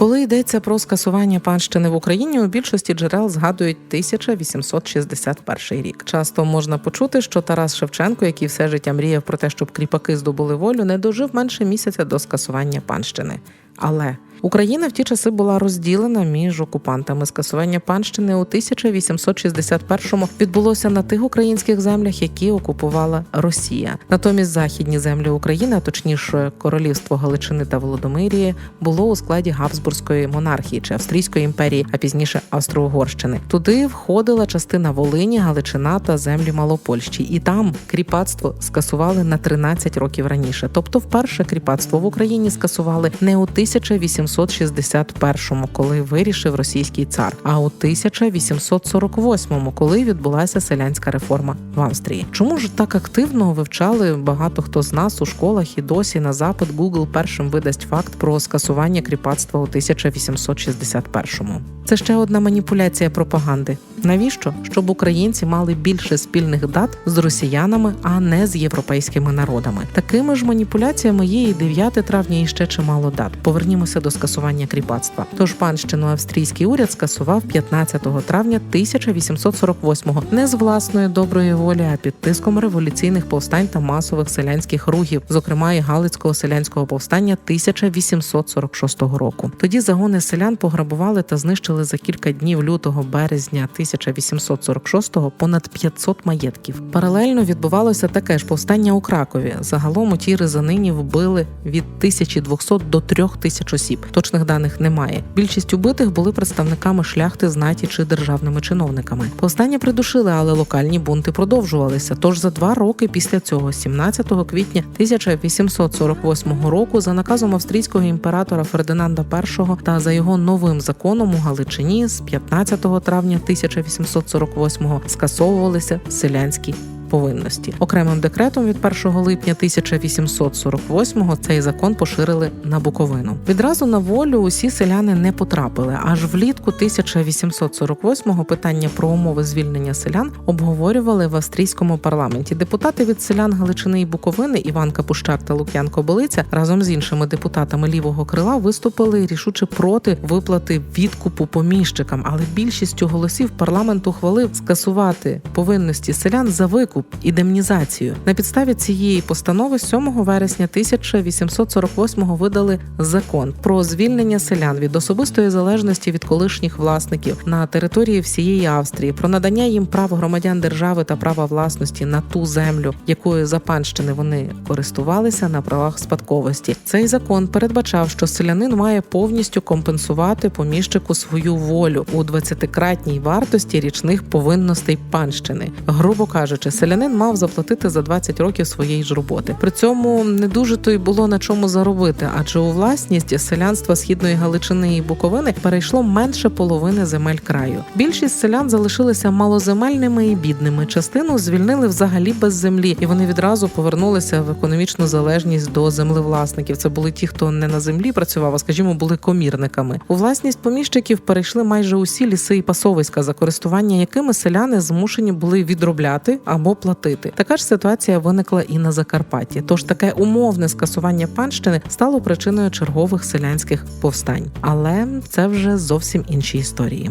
Коли йдеться про скасування панщини в Україні, у більшості джерел згадують 1861 рік. Часто можна почути, що Тарас Шевченко, який все життя мріяв про те, щоб кріпаки здобули волю, не дожив менше місяця до скасування панщини. Але Україна в ті часи була розділена між окупантами. Скасування панщини у 1861-му відбулося на тих українських землях, які окупувала Росія. Натомість західні землі України, а точніше королівство Галичини та Володомирії, було у складі Габсбурзької монархії чи Австрійської імперії, а пізніше Австро-Угорщини. Туди входила частина Волині, Галичина та землі Малопольщі, і там кріпацтво скасували на 13 років раніше. Тобто, вперше кріпацтво в Україні скасували не у 1861-му, коли вирішив російський цар, а у 1848-му, коли відбулася селянська реформа в Австрії. Чому ж так активно вивчали багато хто з нас у школах і досі на запит Google першим видасть факт про скасування кріпацтва у 1861-му? Це ще одна маніпуляція пропаганди. Навіщо? Щоб українці мали більше спільних дат з росіянами, а не з європейськими народами. Такими ж маніпуляціями є і 9 травня і ще чимало дат. Повернімося до скасування кріпацтва. Тож панщину австрійський уряд скасував 15 травня 1848-го не з власної доброї волі, а під тиском революційних повстань та масових селянських рухів, зокрема і Галицького селянського повстання 1846 року. Тоді загони селян пограбували та знищили за кілька днів лютого березня 1846-го понад 500 маєтків. Паралельно відбувалося таке ж повстання у Кракові. Загалом у тій ризанині вбили від 1200 до 3000 осіб. Точних даних немає. Більшість убитих були представниками шляхти, знаті чи державними чиновниками. Повстання придушили, але локальні бунти продовжувалися. Тож за два роки після цього, 17 квітня 1848 року, за наказом австрійського імператора Фердинанда І та за його новим законом у Галичині з 15 травня 1848 скасовувалися селянські повинності. Окремим декретом від 1 липня 1848-го цей закон поширили на Буковину. Відразу на волю усі селяни не потрапили. Аж влітку 1848-го питання про умови звільнення селян обговорювали в австрійському парламенті. Депутати від селян Галичини і Буковини Іван Капущак та Лук'ян Кобилиця разом з іншими депутатами лівого крила виступили рішуче проти виплати відкупу поміщикам, але більшістю голосів парламент ухвалив скасувати повинності селян за викуп індемнізацію. На підставі цієї постанови 7 вересня 1848-го видали закон про звільнення селян від особистої залежності від колишніх власників на території всієї Австрії, про надання їм прав громадян держави та права власності на ту землю, якою за панщини вони користувалися на правах спадковості. Цей закон передбачав, що селянин має повністю компенсувати поміщику свою волю у 20-кратній вартості річних повинностей панщини. Грубо кажучи, селянин мав заплатити за 20 років своєї ж роботи. При цьому не дуже то й було на чому заробити, адже у власність селянства східної Галичини і Буковини перейшло менше половини земель краю. Більшість селян залишилися малоземельними і бідними. Частину звільнили взагалі без землі, і вони відразу повернулися в економічну залежність до землевласників. Це були ті, хто не на землі працював, а скажімо, були комірниками. У власність поміщиків перейшли майже усі ліси і пасовиська, за користування якими селяни змушені були відробляти або платити. Така ж ситуація виникла і на Закарпатті. Тож таке умовне скасування панщини стало причиною чергових селянських повстань. Але це вже зовсім інші історії.